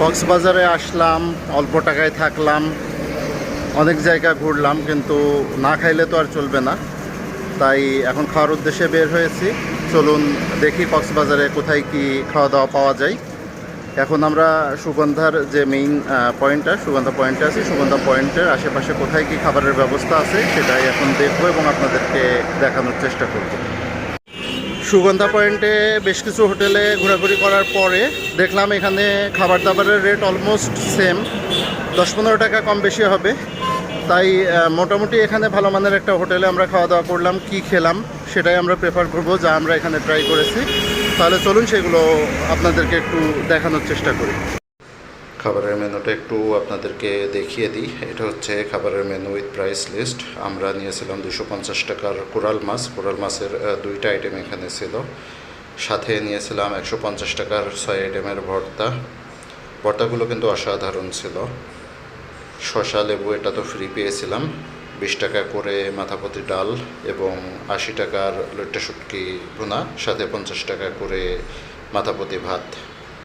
কক্সবাজারে আসলাম, অল্প টাকায় থাকলাম, অনেক জায়গা ঘুরলাম, কিন্তু না খাইলে তো আর চলবে না। তাই এখন খাওয়ার উদ্দেশ্যে বের হয়েছি। চলুন দেখি কক্সবাজারে কোথায় কি খাওয়া দাওয়া পাওয়া যায়। এখন আমরা সুগন্ধার যে মেইন পয়েন্টটা, সুগন্ধা পয়েন্টে আছি। সুগন্ধা পয়েন্টের আশেপাশে কোথায় কি খাবারের ব্যবস্থা আছে, সেটাই এখন দেখব এবং আপনাদেরকে দেখানোর চেষ্টা করব। সুগন্ধা পয়েন্টে বেশ কিছু হোটেলে ঘোরাঘুরি করার পরে দেখলাম এখানে খাবার দাবারের রেট অলমোস্ট সেম। দশ পনেরো টাকা কম বেশি হবে। তাই মোটামুটি এখানে ভালো মানের একটা হোটেলে আমরা খাওয়া দাওয়া করলাম, কি খেলাম সেটাই আমরা প্রেফার করব, যা আমরা এখানে ট্রাই করেছি। তাহলে চলুন সেগুলো আপনাদেরকে একটু দেখানোর চেষ্টা করি। খাবারের মেনুটা একটু আপনাদেরকে দেখিয়ে দিই। এটা হচ্ছে খাবারের মেনু উইথ প্রাইস লিস্ট। আমরা নিয়েছিলাম দুশো পঞ্চাশ টাকার কোরাল মাছ। কোরাল মাছের দুইটা আইটেম এখানে ছিল। সাথে নিয়েছিলাম একশো পঞ্চাশ টাকার ছয় আইটেমের ভর্তা। ভর্তাগুলো কিন্তু অসাধারণ ছিল। শশা লেবু, এটা তো ফ্রি পেয়েছিলাম। বিশ টাকা করে মাথাপতি ডাল এবং আশি টাকার লইট্টা শুটকি ভুনা, সাথে পঞ্চাশ টাকা করে মাথাপতি ভাত।